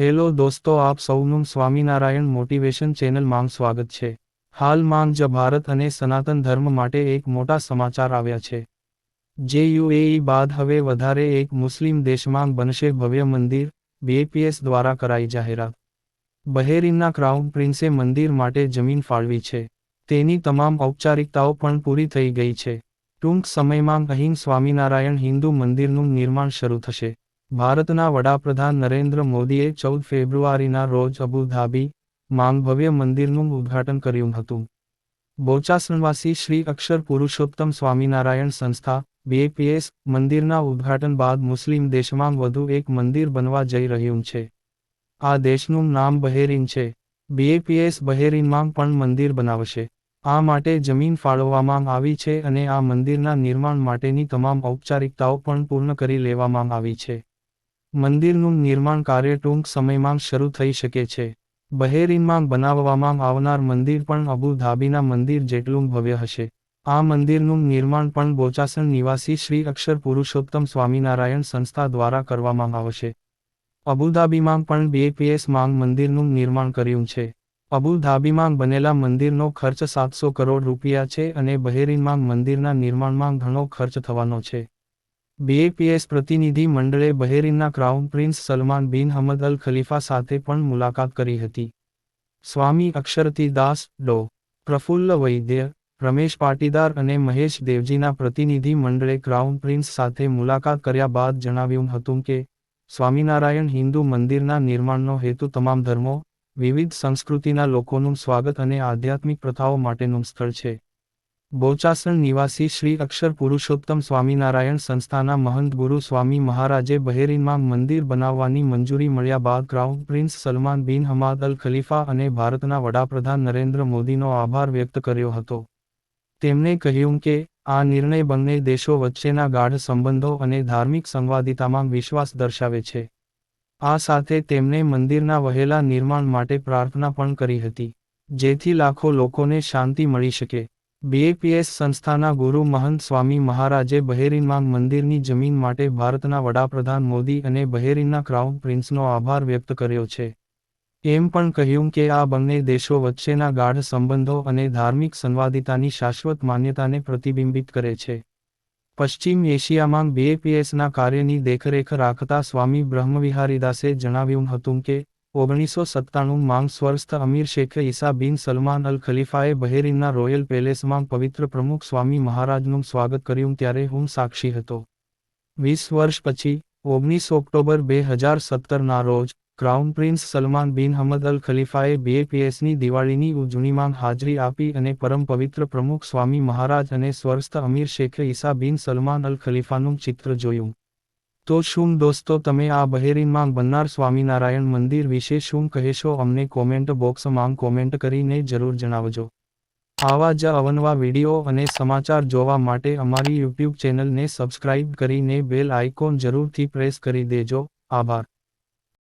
Hello દોસ્તો, આપ સૌનું સ્વામિનારાયણ મોટિવેશન ચેનલમાં સ્વાગત છે. હાલમાં જ ભારત અને સનાતન ધર્મ માટે એક મોટા સમાચાર આવ્યા છે. જે યુએઈ બાદ હવે વધારે એક મુસ્લિમ દેશમાં બનશે ભવ્ય મંદિર, બીએપીએસ દ્વારા કરાઈ જાહેરાત. બહેરીનના ક્રાઉન પ્રિન્સે મંદિર માટે જમીન ફાળવી છે. તેની તમામ ઔપચારિકતાઓ પણ પૂરી થઈ ગઈ છે. ટૂંક સમયમાં અહીં સ્વામિનારાયણ હિન્દુ મંદિરનું નિર્માણ શરૂ થશે. ભારતના વડાપ્રધાન નરેન્દ્ર મોદીએ ચૌદ ફેબ્રુઆરીના રોજ અબુધાબી માંગ ભવ્ય મંદિરનું ઉદ્ઘાટન કર્યું હતું. બોચાસનવાસી શ્રી અક્ષર પુરુષોત્તમ સ્વામિનારાયણ સંસ્થા, બીએપીએસ, મંદિરના ઉદ્ઘાટન બાદ મુસ્લિમ દેશમાં વધુ એક મંદિર બનવા જઈ રહ્યું છે. આ દેશનું નામ બહેરીન છે. બીએપીએસ બહેરીનમાં પણ મંદિર બનાવશે. આ માટે જમીન ફાળવવામાં આવી છે અને આ મંદિરના નિર્માણ માટેની તમામ ઔપચારિકતાઓ પણ પૂર્ણ કરી લેવામાં આવી છે. મંદિરનું નિર્માણ કાર્ય ટૂંક સમયમાં શરૂ થઈ શકે છે. બહેરીનમાં બનાવવામાં આવનાર મંદિર પણ અબુ ધાબીના મંદિર જેટલું ભવ્ય હશે. આ મંદિરનું નિર્માણ પણ બોચાસણ નિવાસી શ્રી અક્ષર પુરુષોત્તમ સ્વામિનારાયણ સંસ્થા દ્વારા કરવામાં આવશે. અબુધાબીમાં પણ બીએપીએસ માંગ મંદિરનું નિર્માણ કર્યું છે. અબુધાબીમાં બનેલા મંદિરનો ખર્ચ સાતસો કરોડ રૂપિયા છે અને બહેરીનમાં મંદિરના નિર્માણમાં ઘણો ખર્ચ થવાનો છે. બીએપીએસ પ્રતિનિધિ મંડળે બહેરીનના ક્રાઉન પ્રિન્સ સલમાન બિન હમદ અલ ખલીફા સાથે પણ મુલાકાત કરી હતી. સ્વામી અક્ષરતી દાસ, ડો. પ્રફુલ્લ વૈદ્ય, રમેશ પાટીદાર અને મહેશ દેવજીના પ્રતિનિધિ મંડળે ક્રાઉન પ્રિન્સ સાથે મુલાકાત કર્યા બાદ જણાવ્યું હતું કે, સ્વામિનારાયણ હિન્દુ મંદિરના નિર્માણનો હેતુ તમામ ધર્મો, વિવિધ સંસ્કૃતિના લોકોનું સ્વાગત અને આધ્યાત્મિક પ્રથાઓ માટેનું સ્થળ છે. બોચાસણ નિવાસી શ્રી અક્ષર પુરુષોત્તમ સ્વામિનારાયણ સંસ્થાના મહંત ગુરુ સ્વામી મહારાજે બહેરીનમાં મંદિર બનાવવાની મંજૂરી મળ્યા બાદ ક્રાઉન પ્રિન્સ સલમાન બિન હમાદ અલ ખલીફા અને ભારતના વડાપ્રધાન નરેન્દ્ર મોદીનો આભાર વ્યક્ત કર્યો હતો. તેમણે કહ્યું કે, આ નિર્ણય બંને દેશો વચ્ચેના ગાઢ સંબંધો અને ધાર્મિક સંવાદિતામાં વિશ્વાસ દર્શાવે છે. આ સાથે તેમણે મંદિરના વહેલા નિર્માણ માટે પ્રાર્થના પણ કરી હતી, જેથી લાખો લોકોને શાંતિ મળી શકે. બીએપીએસ સંસ્થાના ગુરુ મહંત સ્વામી મહારાજે બહેરીનમાં મંદિરની જમીન માટે ભારતના વડાપ્રધાન મોદી અને બહેરીનના ક્રાઉન પ્રિન્સનો આભાર વ્યક્ત કર્યો છે. એમ પણ કહ્યું કે આ બંને દેશો વચ્ચેના ગાઢ સંબંધો અને ધાર્મિક સંવાદિતાની શાશ્વત માન્યતાને પ્રતિબિંબિત કરે છે. પશ્ચિમ એશિયામાં બીએપીએસના કાર્યની દેખરેખ રાખતા સ્વામી બ્રહ્મવિહારીદાસે જણાવ્યું હતું કે ઓગણીસો સત્તાણું માંગ સ્વર્સ્થ અમીર શેખ ઈસા બિન સલમાન અલ ખલીફાએ બહેરીનના રોયલ પેલેસમાં પવિત્ર પ્રમુખ સ્વામી મહારાજનું સ્વાગત કર્યું ત્યારે હું સાક્ષી હતો. વીસ વર્ષ પછી, ઓગણીસ ઓક્ટોબર બે હજાર સત્તરના રોજ, ક્રાઉન પ્રિન્સ સલમાન બિન હમદ અલ ખલીફાએ બીએપીએસની દિવાળીની ઉજવણીમાં હાજરી આપી અને પરમ પવિત્ર પ્રમુખ સ્વામી મહારાજ અને સ્વર્સ્થ અમીર શેખ ઈસા બિન સલમાન અલ ખલીફાનું ચિત્ર જોયું. તો શું દોસ્તો તમે આ બહેરીનમાં બનનાર સ્વામિનારાયણ મંદિર વિશે શું કહેશો? અમને કોમેન્ટ બોક્સમાં કોમેન્ટ કરીને જરૂર જણાવજો. આવા જ અવનવા વીડિયો અને સમાચાર જોવા માટે અમારી યુટ્યુબ ચેનલને સબસ્ક્રાઇબ કરીને બેલ આઇકોન જરૂરથી પ્રેસ કરી દેજો. આભાર.